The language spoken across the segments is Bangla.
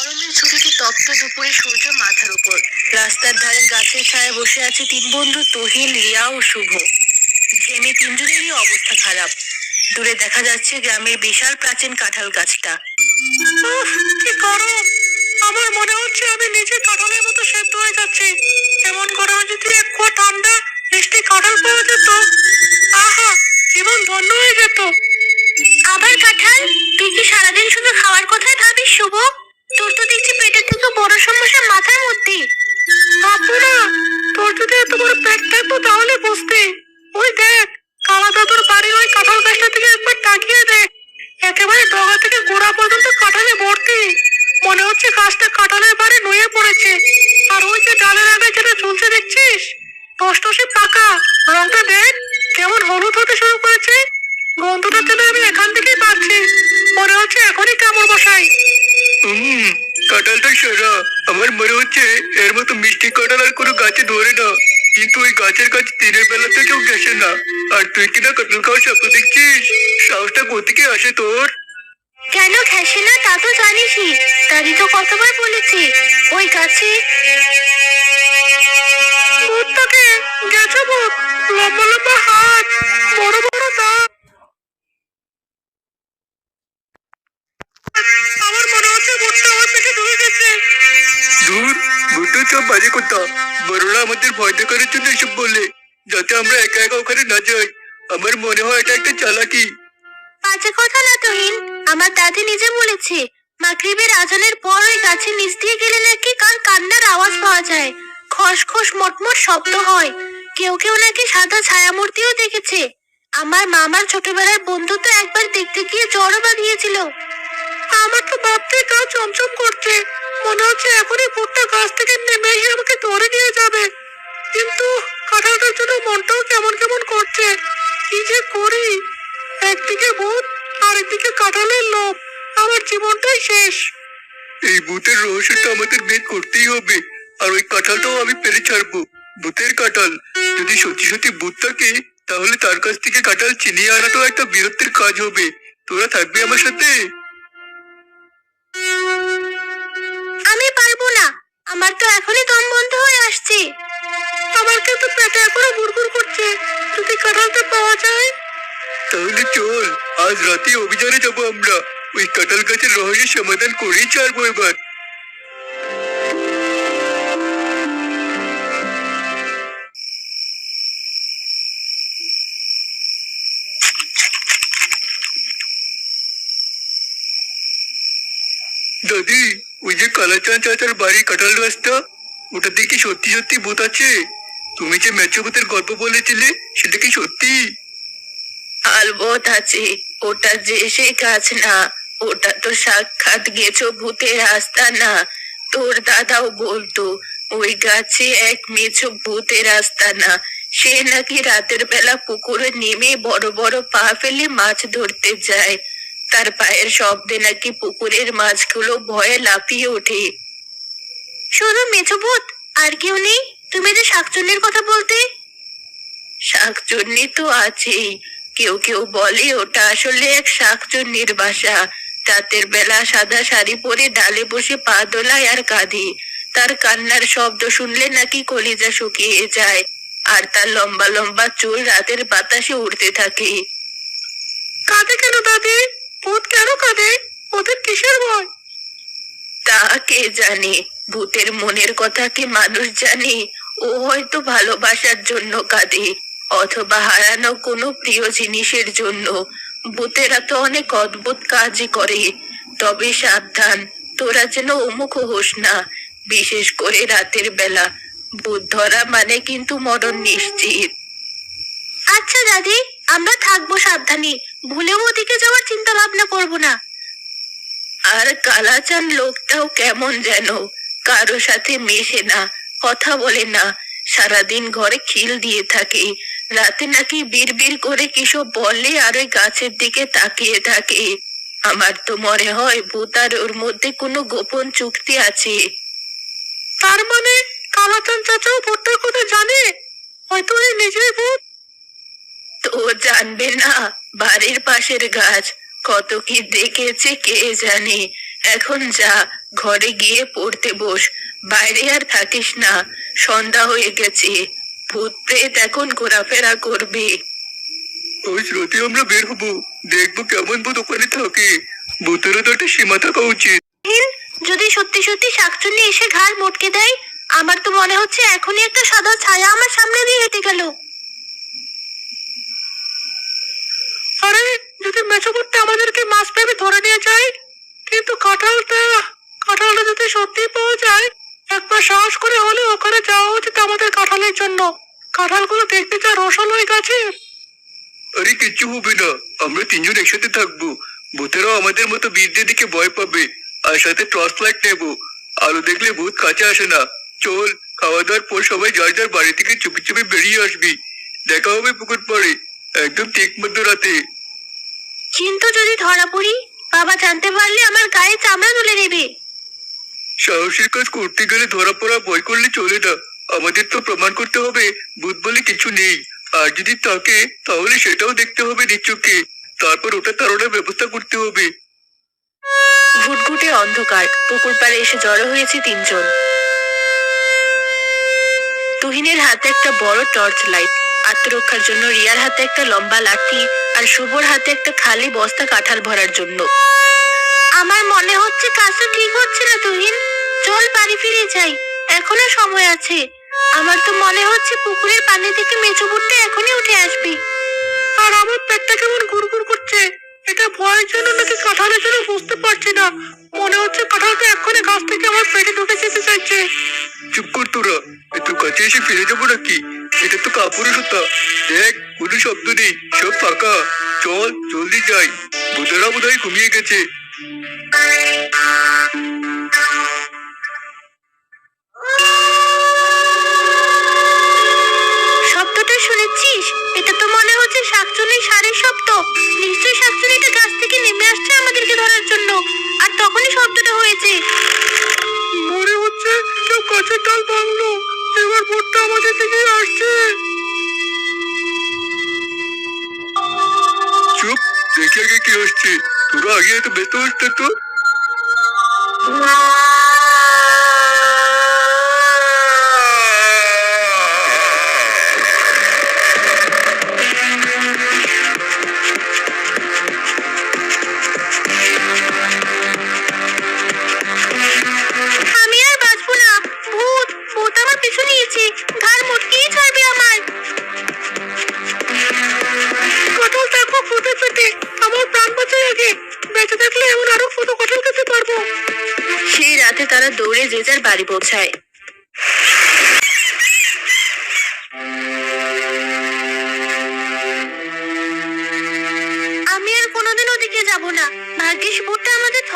গরমের ছুটিতে তপ্ত দুপুরে সূর্য মাথার উপর। রাস্তার ধারে গাছের ছায়ায় বসে আছে তিন বন্ধু তহিন রিয়া ও শুভ। ঘেমে তিনজনেরই অবস্থা খারাপ। দূরে দেখা যাচ্ছে গ্রামের বিশাল প্রাচীন কাঁঠাল গাছটা। কি গরম! আমার মনে হচ্ছে আমি নিজে কাঁঠালের মতো সেদ্ধ হয়ে যাচ্ছি। এমন গরমে যদি এক কুয়া ঠান্ডা মিষ্টি কাঁঠাল পাওয়া যেত। আহা জীবন ধন্য হয়ে যেত। আবার কাঁঠাল? তুই কি সারাদিন সেরা আমার মনে হচ্ছে এর মতো মিষ্টি কাঁঠাল আর কোনো গাছে ধরে না। কিন্তু ওই গাছের কাছে দিনের বেলাতে কেউ গেছে না। আর তুই কিনা কাঁঠাল খাওয়ার স্বপ্ন দেখছিস? সাহসটা কোথেকে আসে তোর? কেন ঘেসে না? তা তো জানিসই। দাদি তো কতবার বলেছি, ওই গাছে ভূত ভূতটাকে গেছে ভূত লম্বা লম্বা হাত বড় বড় দাঁত আমার মনে হচ্ছে ভূতটা আমার পেটে ঢুকে গেছে দূর ভুটো সব বাজে কথা। বড়রা আমাদের ভয় দেখানোর জন্য এসব বলে যাতে আমরা একা একা ওখানে না যাই। আমার মনে হয় এটা একটা চালাকি। বাজে কথা না তুহিন, আমার দাদি নিজে বলেছে, মাগরিবের আজানের পর ওই গাছের নিচ দিয়ে গেলে নাকি কার কান্নার আওয়াজ পাওয়া যায়। খসখস, মটমট শব্দ হয়। কেউ কেউ নাকি সাদা ছায়ামূর্তিও দেখেছে। আমার মামার ছোটবেলার বন্ধু তো একবার দেখতে গিয়ে জ্বরও বাঁধিয়েছিল। আমার তো ভাবতে গা চমচম করছে। মনে হচ্ছে এখনই ভুট্টা গাছ থেকে নেমে এসে আমাকে ধরে নিয়ে যাবে। কিন্তু কাঁঠালটার জন্য মনটাও কেমন কেমন করছে। কি যে করি? একদিকে ভূত আর একদিকে কাঁঠালের লোভ। আমার জীবনটাই শেষ। এই ভূতের রহস্যটা আমাদের বের করতেই হবে। আর ওই কাঁঠালটাও আমি পেরে ছাড়বো। ভূতের কাঁঠাল, যদি সত্যি সত্যি ভূত থাকে, তাহলে তার কাছ থেকে কাঁঠাল চিনিয়ে আনাটাও একটা বীরত্বের কাজ হবে। তোরা থাকবি আমার সাথে? আমার তো এখনই দম বন্ধ হয়ে আসছে। আমার কিন্তু পেটে এখনও গুড়গুড় করছে। যদি কাঁঠালটা পাওয়া যায়। তাহলে চল, আজ রাতে অভিযানে যাব আমরা। ওই কাঁঠাল গাছের রহস্যের সমাধান করেই ছাড়বো এবার। দাদি যে কালাচাঁদ চাচার বাড়ি কাঁঠাল গাছটা ওটা দেখি সত্যি সত্যি ভূত আছে? তুমি যে মেচো ভূতের গল্প বলেছিলে, সেটা কি সত্যি? আলবত আছে, ওটা যে সে গাছ না, ওটা তো সাক্ষাৎ গেছো ভূতের রাস্তা না। তোর দাদাও বলতো, ওই গাছে এক মেছো ভূতের রাস্তা না। সে নাকি রাতের বেলা পুকুরে নেমে বড় বড় পা ফেলে মাছ ধরতে যায়। তার পায়ের শব্দে নাকি পুকুরের মাছগুলো ভয়ে লাফিয়ে ওঠে। শুধু মেছো আর কেউ নেই? তুমি যে শাকচুন্নির কথা বলতে? শাকচুন্নি তো আছেই। কেউ কেউ বলে ওটা আসলে এক শাকচুন্নির বাসা। রাতের বেলা সাদা শাড়ি পরে ডালে বসে পা দোলায় আর কাঁধে। তার কান্নার শব্দ শুনলে নাকি কলিজা শুকিয়ে যায় আর তার লম্বা লম্বা চুল রাতের বাতাসে উড়তে থাকে। কাঁদে কেন দাদি? ভূত কেন কাঁদে? ওদের কিসের ভয়? তা কে জানে? ভূতের মনের কথা কি মানুষ জানে? ও হয়তো ভালোবাসার জন্য কাঁদে অথবা হারানো কোনো প্রিয় জিনিসের জন্য। ভূতেরা তো অনেক অদ্ভুত কাজই করে। তবে সাবধান তোরা যেন অমুখ হোস না। বিশেষ করে রাতের বেলা। ভূত ধরা মানে কিন্তু মরণ নিশ্চিত। আচ্ছা দাদি আমরা থাকব সাবধানে। ভুলেও ওদিকে যাওয়ার চিন্তা ভাবনা করব না। আর কালাচান লোকটাও কেমন যেন, কারও সাথে মেশে না, কথা বলে না। সারাদিন ঘরে খিল দিয়ে থাকে, রাতে নাকি বিড়বিড় করে কিসব বললে আর ওই গাছের দিকে তাকিয়ে থাকে। আমার তো মনে হয় ভূত আর ওর মধ্যে কোনো গোপন চুক্তি আছে। তার মানে কালাচান চাচাও ভূতটার কথা জানে? হয়তো নিজেই ভূত? তো জানবে না বাড়ির পাশের গাছ। কত কি দেখেছে কে জানে। এখন যা ঘরে গিয়ে পড়তে বস। বাইরে আর থাকিস না সন্ধ্যা হয়ে গেছে। ভূত প্রেত এখন ঘোরাফেরা করবে। ওই রাতে আমরা বের হব। দেখব কেমন ভূত ওখানে থাকে। ভূতেরও তো একটা সীমা থাকা উচিত। যদি সত্যি সত্যি শাকচুন্নি এসে ঘাড় মটকে দেয় আমার তো মনে হচ্ছে এখনই একটা সাদা ছায়া আমার সামনে দিয়ে হেঁটে গেল। আরে, যদি মেচোপট্টা আমাদেরকে মাছ ভেবে ধরে নিয়ে যায়, কিন্তু কাঁঠালটা কাঁঠালটা যদি সত্যি পাওয়া যায়, একবার সাহস করে হলে ওখানে যাওয়া উচিত আমাদের কাঁঠালের জন্য। কাঁঠালগুলো দেখতে যা রসল হয়ে গেছে আরে, কিচ্ছু হবে না। আমরা তিনজন একসাথে থাকব। ভূতেরাও আমাদের মতো বীরদের দিকে ভয় পাবে। আর সাথে টর্চ লাইট নেব। আলো দেখলে ভূত কাছে আসে না। চল, খাওয়া দাওয়ার পর সবাই যার যার বাড়ি থেকে চুপি চুপি বেরিয়ে আসবি। দেখা হবে পুকুর পাড়ে। একদম ঠিক মধ্যরাতে কিন্তু যদি ধরা পড়ি বাবা জানতে পারলে আমার গায়ে চামড়া তুলে নেবে সাহসের কাজ করতে গেলে ধরা পড়া ভয় করলে চলে না। আমাদের তো প্রমাণ করতে হবে ভূত বলে কিছু নেই। আর যদি থাকে তাহলে সেটাও দেখতে হবে নিচুকে তারপর ওটা তাড়ানোর ব্যবস্থা করতে হবে। ঘুটঘুটে অন্ধকার। পুকুর পাড়ে এসে জড়ো হয়েছে তিনজন। তুহিনের হাতে একটা বড় টর্চ লাইট। আত্মরক্ষার জন্য রিয়ার হাতে একটা লম্বা লাঠি আর শুভর হাতে একটা খালি বস্তা কাঁঠাল ভরার জন্য। আমার মনে হচ্ছে কাজটা ঠিক হচ্ছে না তুহিন। চল বাড়ি ফিরে যাই। এখনও সময় আছে। আমার তো মনে হচ্ছে পুকুরের পানি থেকে মেচো বুটটা এখনই উঠে আসবে। আর আমার পেটটা কেমন গুড়গুড় করছে? এটা ভয়ের জন্য নাকি কাঁঠালের জন্য বুঝতে পারছি না। মনে হচ্ছে কাঁঠালটা এক্ষুনি গাছ থেকে আমার পেটে ঢুকে যেতে চাইছে। চুপ কর তোরা। এত কাছে এসে ফিরে যাব নাকি? এটা তো কাপড়ের সুতা দেখ, কোনো শব্দ নেই, সব ফাঁকা। চল, জলদি যাই। বোধরা বোধহয় ঘুমিয়ে গেছে। আগে এত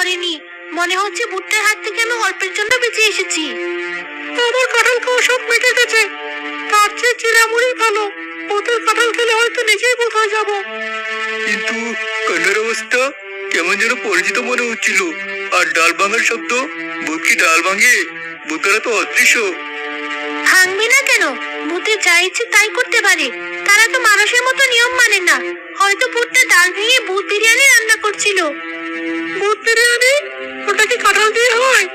আমাদের মনে হচ্ছে ভুট্টার হাত থেকে আমি অল্পের জন্য বেঁচে এসেছি। আমার কাঁঠাল খাওয়া সব মিটে গেছে। তার চেয়ে চিরামুড়ি ভালো ভূতের কাঁঠাল খেলে হয়তো নিজেই বোধ হয়ে যাব। কিন্তু কান্নার অবস্থা কেমন যেন পরিচিত মনে হচ্ছিল। আর ডাল ভাঙার শব্দ ভূত কি ডাল ভাঙে? ভূতেরা তো অদৃশ্য। ভাঙবে না কেন? ভূতে যা ইচ্ছে তাই করতে পারে। তারা তো মানুষের মতো নিয়ম মানে না। হয়তো ভূতটা ডাল ভেঙে ভূত বিরিয়ানি রান্না করছিল। ভূত বিরিয়ানি ওটা কি কাঁঠাল দিয়ে হয়?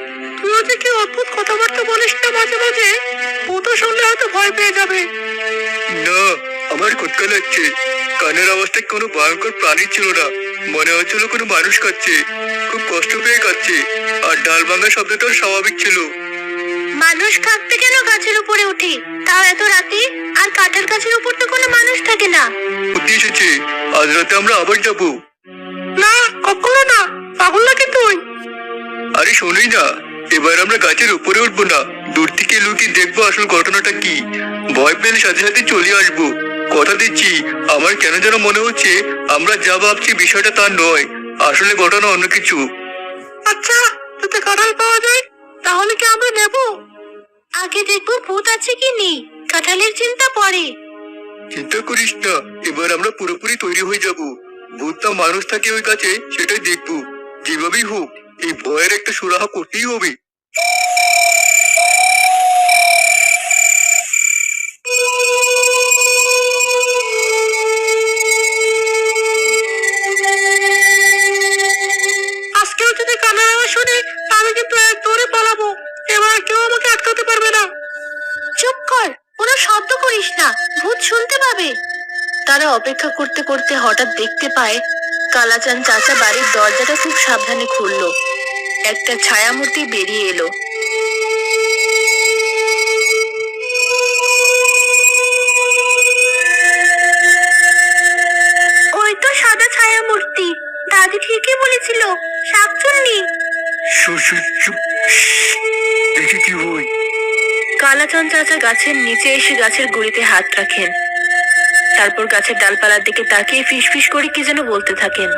তুইও যে কি অদ্ভুত কথাবার্তা বলিস না মাঝে মাঝে? ভূতও শুনলে হয়তো ভয় পেয়ে যাবে। না আমার খটকা লাগছে। কানের আওয়াজটা কোনো ভয়ঙ্কর প্রাণী ছিল না। মনে হচ্ছিল কোনো মানুষ খাচ্ছে। খুব কষ্ট পেয়ে খাচ্ছে। আর ডাল ভাঙার শব্দটাও স্বাভাবিক ছিল। মানুষ থাকতে কেন গাছের উপরে উঠে? তাও এত রাতে? আর কাঠের গাছের উপর তো কোনো মানুষ থাকে না। বুদ্ধি এসেছে। আজ রাতে আমরা আবার যাব। না কখনো না। পাগল নাকি তুই? আরে শোনোই না এবার আমরা গাছের উপরে উঠবো না। দূর থেকে লুকিয়ে দেখব আসল ঘটনাটা কি। ভয় পেলে সাথে সাথে চলে আসব। কথা দিচ্ছি আমার কেন যেন মনে হচ্ছে আমরা যা ভাবছি বিষয়টা তা নয়। আসলে ঘটনা অন্য কিছু। আচ্ছা যদি কাঁঠাল পাওয়া যায়? তাহলে কি আমরা নেব? আগে দেখব ভূত আছে কি নেই কাঁঠালের চিন্তা পরে চিন্তা করিস না এবার আমরা পুরোপুরি তৈরি হয়ে যাব। ভূত মানুষ থাকে ওই কাছে সেটাই দেখব। যেভাবেই হোক এই ভয়ের একটা সুরাহা করতেই হবে। আজকেও যদি কিন্তু এক এবার কেউ আমাকে আটকাতে পারবে না। কর শব্দ না ভূত শুনতে পাবে। তারা অপেক্ষা করতে করতে হঠাৎ দেখতে পায় কালাচান চাচা বাড়ির দরজাটা খুব সাবধানে খুললো। একটা ছায়ামূর্তি বেরিয়ে এলো। ওই তো সাদা ছায়ামূর্তি। দাদি ঠিকই বলেছিল শাকচুন্নি দেখি কি হই কালাচান চাচা গাছের নিচে এসে গাছের গুড়িতে হাত রাখেন। তারপর গাছের ডালপালার দিকে তাকিয়ে ফিস ফিস করে কি যেন বলতে থাকেন।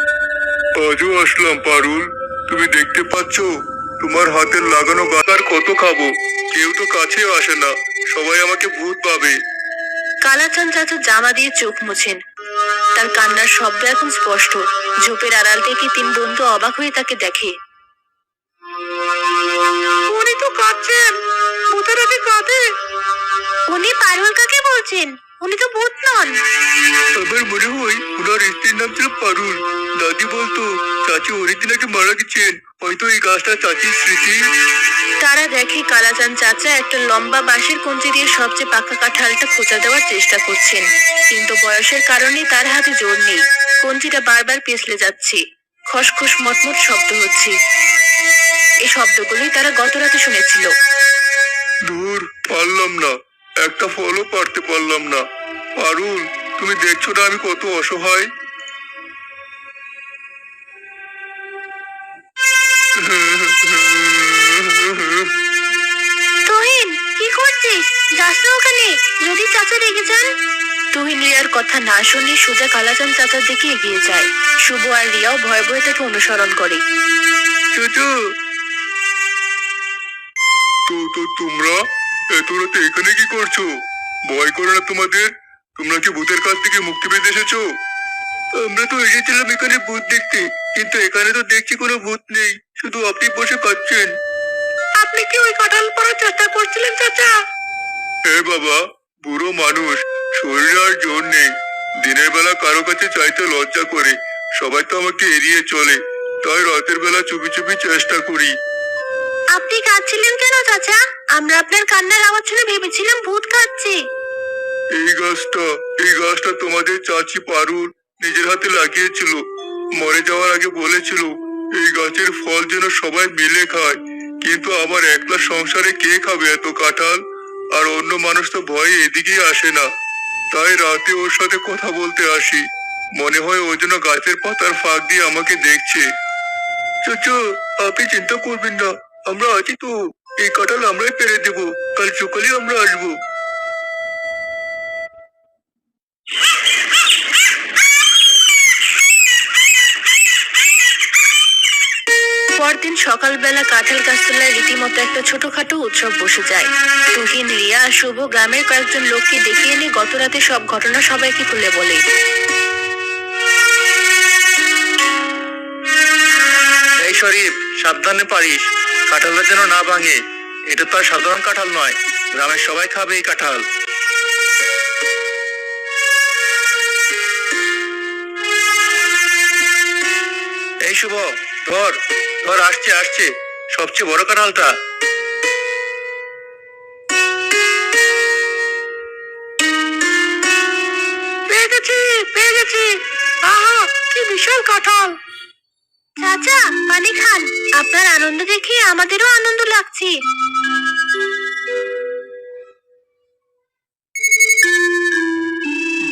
আজও আসলাম পারুল। তুমি দেখতে পাচ্ছ তোমার হাতের লাগানো গাছ কত খাব। কেউ তো কাছেও আসে না সবাই আমাকে ভূত পাবে কালাচান চাচা জামা দিয়ে চোখ মুছেন। তার কান্নার শব্দ এখন স্পষ্ট। ঝোপের আড়াল থেকে তিন বন্ধু অবাক হয়ে তাকে দেখে। উনি তো কাঁদছেন। ভূতের আগে কাঁদে? উনি পারুল কাকে বলছেন? উনি তো ভূত নন আমার মনে হয় ওনার স্ত্রীর নাম ছিল পারুল। দাদি বলতো চাচি অনেকদিন আগে মারা গেছেন। হয়তো এই গাছটা চাচির স্মৃতি। তারা দেখে কালাচান চাচা একটা লম্বা বাঁশের কঞ্চি দিয়ে সবচেয়ে পাকা কাঁঠালটা খোঁচা দেওয়ার চেষ্টা করছেন। কিন্তু বয়সের কারণে তার হাতে জোর নেই। কঞ্চিটা বারবার পিছলে যাচ্ছে। খসখস মটমট শব্দ হচ্ছে। এই শব্দগুলোই তারা গত রাতে শুনেছিল। দূর পারলাম না। একটা ফলও পারতে পারলাম না। পারুল তুমি দেখছ না আমি কত অসহায়? তুহিন কি করছিস? যাস না ওখানে। যদি চাচা রেগে যান। তুহিন রিয়ার কথা না শুনে সোজা কালাচান চাচার দিকে এগিয়ে যায়। শুভ আর রিয়াও ভয়ে ভয়ে তাকে অনুসরণ করে। তো তোমরা? এত রাতে এখানে কি করছ? ভয় করে না তোমাদের। তোমরা কি ভূতের কাছ থেকে মুক্তি পেতে এসেছ? আমরা তো এসেছিলাম এখানে ভূত দেখতে কিন্তু এখানে তো দেখছি কোনো ভূত নেই। শুধু আপনি বসে কাঁদছেন আপনি কি ওই কাঁঠাল পড়ার চেষ্টা করছিলেন চাচা? হে বাবা বুড়ো মানুষ শরীর আর জোর নেই। দিনের বেলা কারও কাছে চাইতে লজ্জা করে সবাই তো আমাকে এড়িয়ে চলে। তাই রাতের বেলা চুপি চুপি চেষ্টা করি। আপনি কাঁদছিলেন কেন, চাচা? আমরা আপনার কান্নার আওয়াজ শুনে ভেবেছিলাম ভূত কাঁদছে এই গাছটা এই গাছটা তোমাদের চাচি পারুল নিজের হাতে লাগিয়েছিল। মরে যাওয়ার আগে বলেছিল, এই গাছের ফল যেন সবাই মিলে খায়। কিন্তু আমার একলা সংসারে কে খাবে এত কাঁঠাল? আর অন্য মানুষ তো ভয়ে এদিকেই আসে না। তাই রাতে ওর সাথে কথা বলতে আসি। মনে হয় ওই জন্য গাছের পাতার ফাঁক দিয়ে আমাকে দেখছে। চাচা, আপনি চিন্তা করবেন না। আমরা আছি তো। এই কাঁঠাল আমরাই পেরে দেবো। কাল সকালে আমরা আসব। পরদিন সকালবেলা কাঁঠাল গাছতলায় রীতিমতো একটা ছোটখাটো উৎসব বসে যায়। তুহিন, রিয়া, শুভ গ্রামের কয়েকজন লোককে ডেকে এনে গত রাতে সব ঘটনা সবাইকে খুলে বলে। শরীফ, সাবধানে পারিস। কাঁঠালটা যেন না ভাঙে। এটা তো আর সাধারণ কাঁঠাল নয়। গ্রামের সবাই খাবে এই কাঁঠাল। এই শুভ, ধর ধর, আসছে আসছে। সবচেয়ে বড় কাঁঠালটা। পেয়ে গেছি পেয়ে গেছি। আহা, কি বিশাল কাঁঠাল। চাচা পানি খান। আপনার আনন্দ দেখে আমাদেরও আনন্দ লাগছে।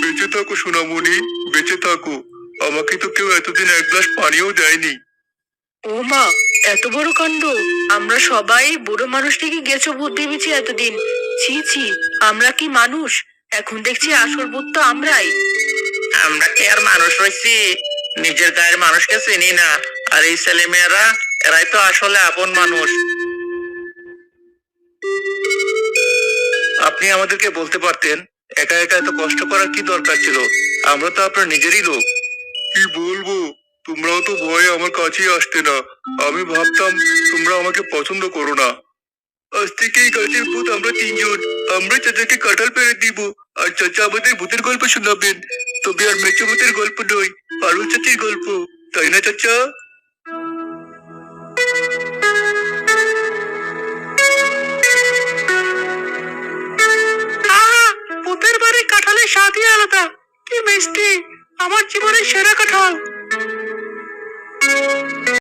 বেঁচে থাকো সোনামণি বেঁচে থাকো। আমাকে তো কেউ এতদিন এক গ্লাস পানিও দেয়নি। ও মা এত বড় কাণ্ড। আমরা সবাই বুড়ো মানুষটিকে গেছো ভূত ভেবেছি এতদিন। ছি ছি আমরা কি মানুষ? এখন দেখছি আসল ভূত তো আমরাই। আমরা কি আর মানুষ হয়েছি নিজের গায়ের মানুষকে চিনি না। আর এই ছেলে মেয়েরা এরাই তো আসলে আপন মানুষ। আপনি আমাদেরকে বলতে পারতেন, একা একা এত কষ্ট করার কি দরকার ছিল? আমরা তো আপনার নিজেরই লোক। কি বলব? তোমরাও তো ভয়ে আমার কাছেই আসতে না। আমি ভাবতাম, তোমরা আমাকে পছন্দ করো না। আজ থেকে এই গাছের ভূত আমরা তিনজন। আমরা চাচাকে কাঁঠাল পেরে দিব। আর চাচা আমাদের ভূতের গল্প শোনাবেন। তবে আর মেচো ভূতের গল্প নয়, পারুল চাচির গল্প। তাই না, চাচা? আলাদা। কি মিষ্টি। আমার জীবনের সেরা কাঁঠাল।